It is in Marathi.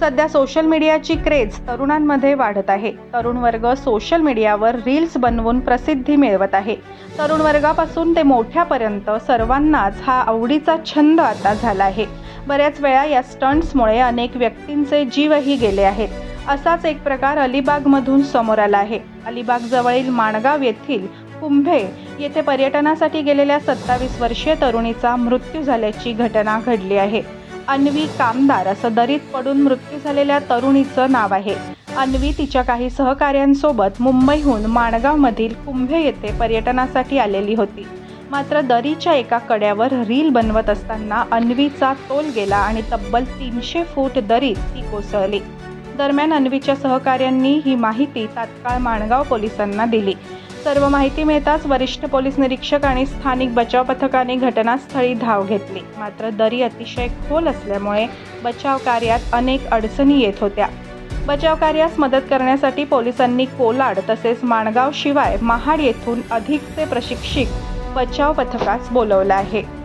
सध्या सोशल मीडियाची क्रेज तरुणांमध्ये वाढत आहे. तरुण वर्ग सोशल मीडियावर रील्स बनवून प्रसिद्धी मिळवत आहे. तरुण वर्गापासून ते मोठ्यापर्यंत सर्वांनाच हा आवडीचा छंद आता झाला आहे. बऱ्याच वेळा या स्टंट्समुळे अनेक व्यक्तींचे जीवही गेले आहेत. असाच एक प्रकार अलिबागमधून समोर आला आहे. अलिबागजवळील माणगाव येथील कुंभे येथे पर्यटनासाठी गेलेल्या सत्तावीस वर्षीय तरुणीचा मृत्यू झाल्याची घटना घडली आहे. अन्वी कामदार असं दरीत पडून मृत्यू झालेल्या तरुणीचं नाव आहे. अन्वी तिच्या काही सहकाऱ्यांसोबत मुंबईहून माणगावमधील कुंभे येथे पर्यटनासाठी आलेली होती. मात्र दरीच्या एका कड्यावर रील बनवत असताना अन्वीचा तोल गेला आणि तब्बल तीनशे फूट दरीत ती कोसळली. दरम्यान अन्वीच्या सहकाऱ्यांनी ही माहिती तात्काळ माणगाव पोलिसांना दिली. सर्व माहिती मिळताच वरिष्ठ पोलीस निरीक्षक आणि स्थानिक बचाव पथकाने घटनास्थळी धाव घेतली. मात्र दरी अतिशय खोल असल्यामुळे बचाव कार्यात अनेक अडचणी येत होत्या. बचाव कार्यास मदत करण्यासाठी पोलिसांनी कोलाड तसेच माणगाव शिवाय महाड येथून अधिकचे प्रशिक्षित बचाव पथकास बोलवलं आहे.